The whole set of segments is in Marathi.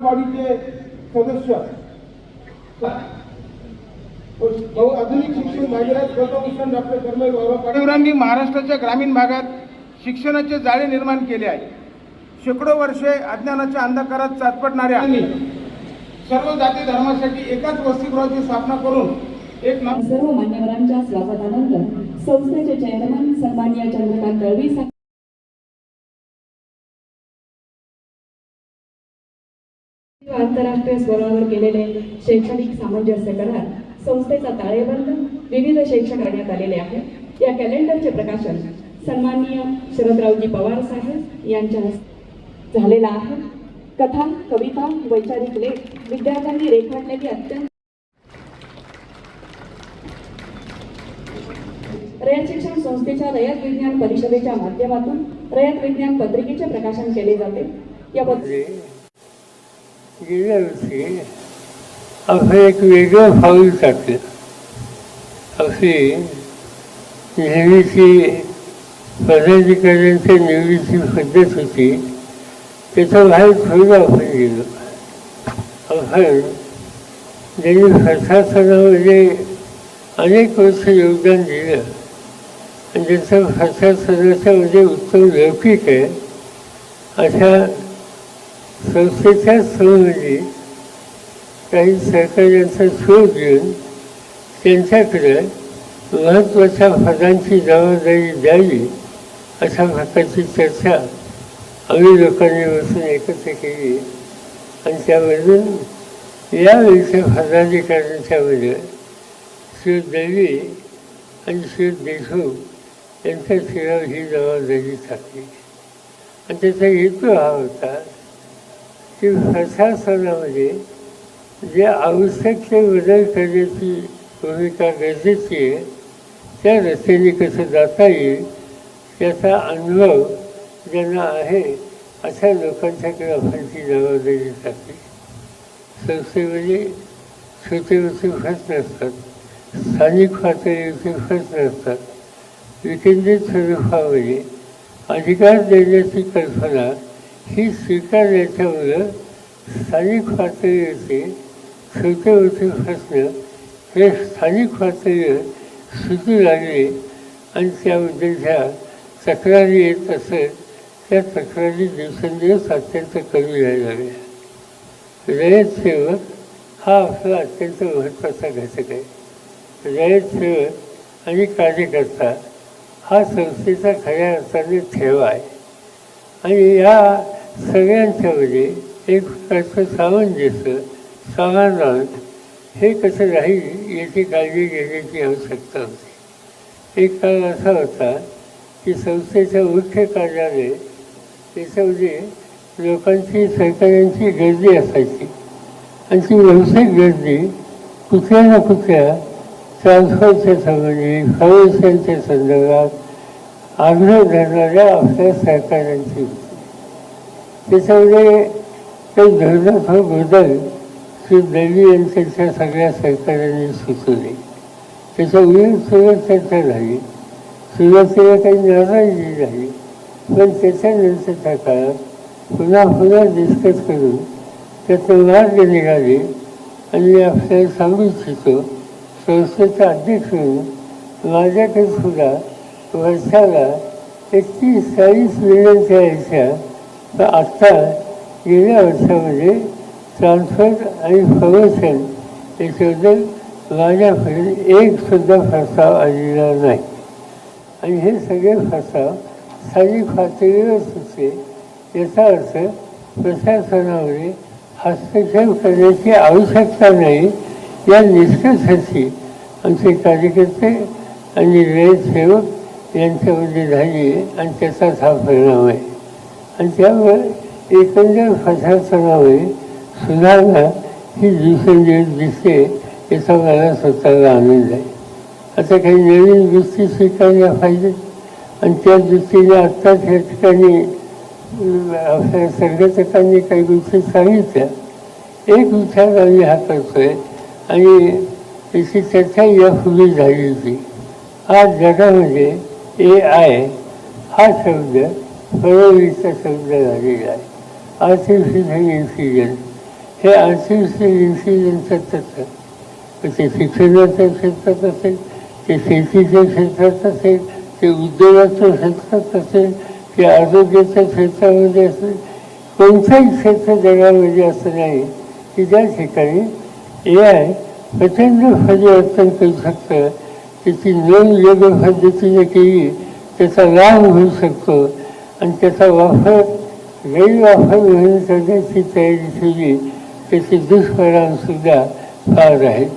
वाडीचे सदस्य. आधुनिक शिक्षण भागीरथ गौतमभूषण डॉक्टर कर्मवीर बाबा पाटीलरांनी महाराष्ट्राच्या ग्रामीण भागात शिक्षणाचे जाळे निर्माण केले आहे. शेकडो वर्षे अज्ञानाच्या अंधकारात चाचपटणाऱ्या सर्व जाती धर्मासाठी एकाच वसतिगृहाची स्थापना करून एक नाव सर्व मान्यवरांच्या स्वागतानंतर संस्थेचे चेअरमन सन्माननीय चंद्रकांत दळवी आंतरराष्ट्रीय स्वरावर केलेले शैक्षणिक सामंजस्य करार संस्थेचा ताळेबंद विविध शैक्षण करण्यात आलेले आहे. या कॅलेंडरचे प्रकाशन सन्माननीय शरदरावजी पवार साहेब यांच्या हस्ते झालेला आहे. कथा कविता वैचारिक लेख विद्यार्थ्यांनी रेखाटलेली अत्यंत रयत शिक्षण संस्थेच्या रयत विज्ञान परिषदेच्या माध्यमातून रयत विज्ञान पत्रिकेचे प्रकाशन केले जाते. या पत्रिके म्हणजे गेल्या वर्षी असं एक वेगळं पाऊल टाकलं. अशी नेहमीची पदाधिकाऱ्यांच्या निवडीची पद्धत होती. त्याचा बाहेर थोडं आपण गेलो. आपण ज्यांनी प्रशासनामध्ये अनेक वर्ष योगदान दिलं आणि ज्यांचं म्हणजे उत्तम लौकिक आहे अशा संस्थेच्या सहमध्ये काही सहकार्यांचा शोध घेऊन त्यांच्याकडे महत्त्वाच्या भागांची जबाबदारी द्यावी अशा भागाची चर्चा आम्ही लोकांनी बसून एकत्र केली. आणि त्यामधून यावेळीच्या पदाधिकाऱ्यांच्यामध्ये श्री देवी आणि श्री देशमुख यांच्या शिरावर ही जबाबदारी टाकली. आणि त्याचा हेतू हा होता की प्रशासनामध्ये जे आवश्यक ते बदल करण्याची भूमिका गरजेची आहे त्या रस्त्याने कसं जाता येईल त्याचा अनुभव ज्यांना आहे अशा लोकांच्याकडे आपण जबाबदारी जाते संस्थेमध्ये छोटे मोठे प्रश्न नसतात स्थानिक पातळीवरचे प्रश्न नसतात. विकेंद्रित स्वरूपामध्ये अधिकार देण्याची कल्पना ही स्वीकारण्याच्यामुळं स्थानिक पातळीवरचे छोटे मोठे प्रश्न हे स्थानिक पातळीवर सुटू लागले आणि त्याबद्दलच्या तक्रारी येत असत त्या तक्रारी दिवसेंदिवस अत्यंत कमी व्हायला लागल्या रयत सेवक हा आपला अत्यंत महत्त्वाचा घटक आहे. रयत सेवक आणि कार्यकर्ता हा संस्थेचा खऱ्या अर्थाने ठेवा आहे. आणि या सगळ्यांच्यामध्ये एक प्रकारचं सामंजस्य समाधान हे कसं राहील याची काळजी घेण्याची आवश्यकता होती. एक काळ असा होता की संस्थेचं मुख्य कार्यालय त्याच्यामध्ये लोकांची सरकारांची गर्दी असायची. आणि ती व्यावसायिक गर्दी कुठल्या ना कुठल्या ट्रान्सफरच्या संबंधी फाउंडेशनच्या संदर्भात आग्रह धरणाऱ्या आपल्या सरकारांची होती. त्याच्यामध्ये काही धोरणात्मक बदल श्री दैवी यांच्या सगळ्या सरकारांनी सुचवले. त्याच्या उलट सुरुवात चर्चा झाली. सुरुवातीला काही नाराजी झाली. पण त्याच्यानंतरच्या काळात पुन्हा पुन्हा डिस्कस करून त्याचं मार्ग निघाले आणि मी आपल्याला सांगू इच्छितो संस्थेचा अध्यक्ष म्हणून माझ्याकडे सुद्धा वर्षाला एक तीस चाळीस विनंत्या यायच्या तर आत्ता गेल्या वर्षामध्ये ट्रान्सफर आणि प्रमोशन याच्याबद्दल माझ्याकडे एकसुद्धा प्रस्ताव आलेला नाही. आणि हे सगळे प्रस्ताव स्थानिक पातळीवर सुचले याचा अर्थ प्रशासनामध्ये हस्तक्षेप करण्याची आवश्यकता नाही. या निष्कर्षाची आमचे कार्यकर्ते आणि सेवक यांच्यामध्ये झाली आणि त्याचाच हा परिणाम आहे. आणि त्यामुळे एकंदर प्रशासनामध्ये सुधारणा ही दिवसेंदिवस दिसते याचा मला स्वतःला आनंद आहे. आता काही नवीन गोष्टी स्वीकारल्या पाहिजेत आणि त्या दृष्टीने आत्ताच या ठिकाणी आपल्या संघटकांनी काही गोष्टी सांगितल्या. एक विचार आम्ही हा करतोय आणि त्याची चर्चा यापूर्वी झाली होती. आज जगामध्ये ए आय हा शब्द परवलीचा शब्द झालेला आहे आर्टिफिशियल इंटेलिजन्स हे आर्टिफिशियल इंटेलिजन्सचं तत्व ते शिक्षणाच्या क्षेत्रात असेल ते शेतीच्या क्षेत्रात असेल ते उद्योगाच्या क्षेत्रात असेल ते आरोग्याच्या क्षेत्रामध्ये असेल कोणतंही क्षेत्र जगामध्ये असं नाही की ज्या ठिकाणी ए आय प्रचंड परिवर्तन करू शकतं त्याची नोंद योग्य पद्धतीने केली त्याचा लाभ होऊ शकतो. आणि त्याचा वापर गैरवापर म्हणून करण्याची तयारी ठेवली त्याचे दुष्परिणामसुद्धा फार आहेत.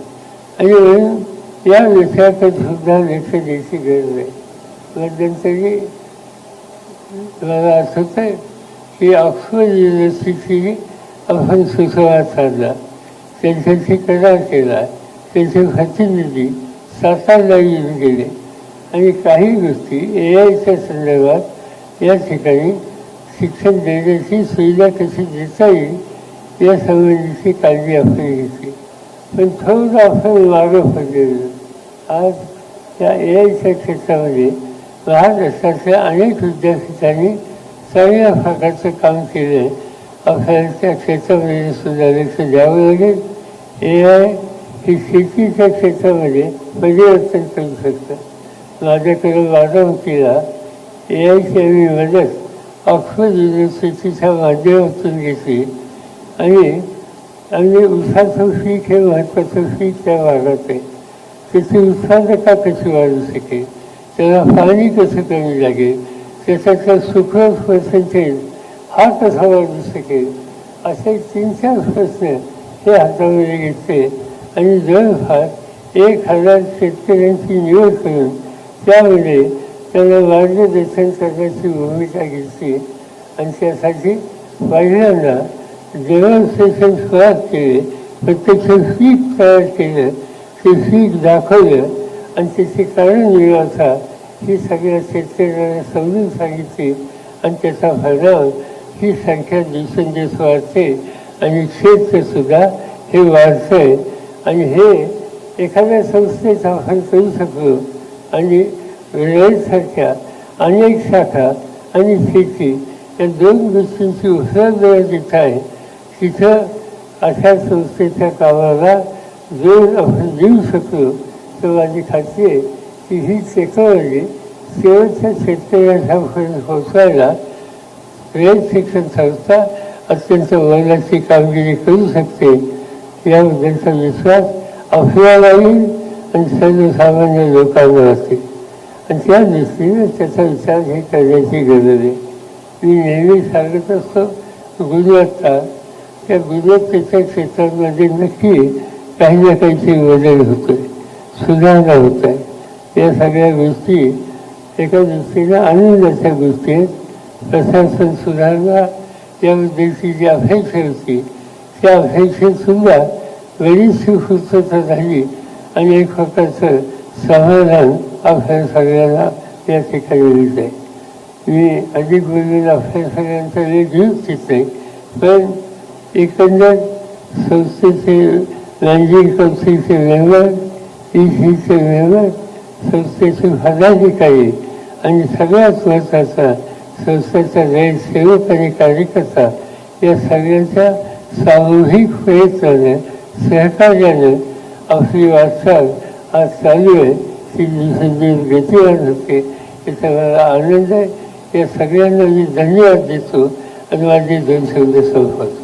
आणि म्हणून या विषयाकडे सुद्धा लक्ष द्यायची गरज आहे मध्यंतरी मला असं होतं की ऑक्सफर्ड युनिव्हर्सिटी आपण सुसंवाद साधला. त्यांच्याशी करार केला. त्यांचे प्रतिनिधी सातारला येऊन गेले. आणि काही गोष्टी ए आयच्या संदर्भात या ठिकाणी शिक्षण देण्याची सुविधा कशी देता येईल या संबंधीची काळजी आपण घेतली. पण थोडं आपण मागं पडलेलो. आज या ए आयच्या क्षेत्रामध्ये महाराष्ट्रातल्या अनेक विद्यापीठांनी चांगल्या प्रकारचं काम केलं आहे. आपल्याला त्या क्षेत्रामध्ये सुद्धा लक्ष द्यावं लागेल. ए आय ही शेतीच्या क्षेत्रामध्ये परिवर्तन करू शकतं. माझ्याकडे वाढवून केला. आयची मी मदत ऑक्सफर्ड युनिव्हर्सिटीच्या माध्यमातून घेतली. आणि आम्ही उसाचं पीक हे महत्त्वाचं पीक त्या भागात आहे त्याची उत्पादकता कशी वाढू शकेल? त्याला पाणी कसं कमी लागेल? त्याच्यातलं सुक्रोज पर्सेंटेज हा कसा वाढू शकेल? असे तीन चार प्रश्न हे हातामध्ये घेतले. आणि जवळपास एक हजार शेतकऱ्यांची निवड करून त्यामध्ये त्यांना मार्गदर्शन करण्याची भूमिका घेतली. आणि त्यासाठी पहिल्यांदा डेमॉन्स्ट्रेशन सुरुवात केले. प्रत्यक्ष पीक तयार केलं. ते पीक दाखवलं. आणि त्याची कारण मिळवता ही सगळ्या शेतकऱ्यांना समजून सांगितली. आणि त्याचा परिणाम ही संख्या दिवसेंदिवस वाढते. आणि क्षेत्रसुद्धा हे वाढतं आहे आणि हे एखाद्या संस्थेचा आपण करू शकलो. आणि रेलसारख्या अनेक शाखा आणि शेती या दोन गोष्टींची उसळ जिथं आहे. तिथं अशा संस्थेच्या कामाला जोर आपण देऊ शकलो. तर माझी खात्री आहे की ही टेक्नॉलॉजी शेवटच्या शेतकऱ्यांच्यापर्यंत पोहोचवायला रेल शिक्षण संस्था अत्यंत मोलाची कामगिरी करू शकते. याबद्दलचा विश्वास आपल्याला येईल आणि सर्वसामान्य लोकांना असेल आणि त्या दृष्टीने त्याचा विचार हे करण्याची गरज आहे मी नेहमी सांगत असतो गुणवत्ता त्या गुणवत्तेच्या क्षेत्रामध्ये नक्की काही ना काहीतरी बदल आहे सुधारणा होत आहे या सगळ्या गोष्टी एका दृष्टीनं आनंदाच्या गोष्टी आहेत. प्रशासन सुधारणा याबद्दलची जी अपेक्षा होती त्या अपेक्षेतसुद्धा बरीचशी पूर्तता झाली. आणि एक प्रकारचं सहजन आपल्या सगळ्यांना या ठिकाणी दिसते मी अधिक बोललेलं आपल्या सगळ्यांचा वेळ घेऊच तिथे पण एकंदर संस्थेचे मॅनेजिंग संस्थेचे मेंबर ई सीचे मेंबर संस्थेचे पदाधिकारी आणि सगळ्यात महत्त्वाचा संस्थेचा गैरसेवक आणि कार्यकर्ता या सगळ्यांच्या सामूहिक प्रयत्नाने सहकार्याने आपली वाटचाल आज चालू आहे ती दिवसेंदिवस गतिवान होते हे सगळ्याला आनंद आहे. या सगळ्यांना मी धन्यवाद देतो. आणि माझे दोन शब्द संपवतो.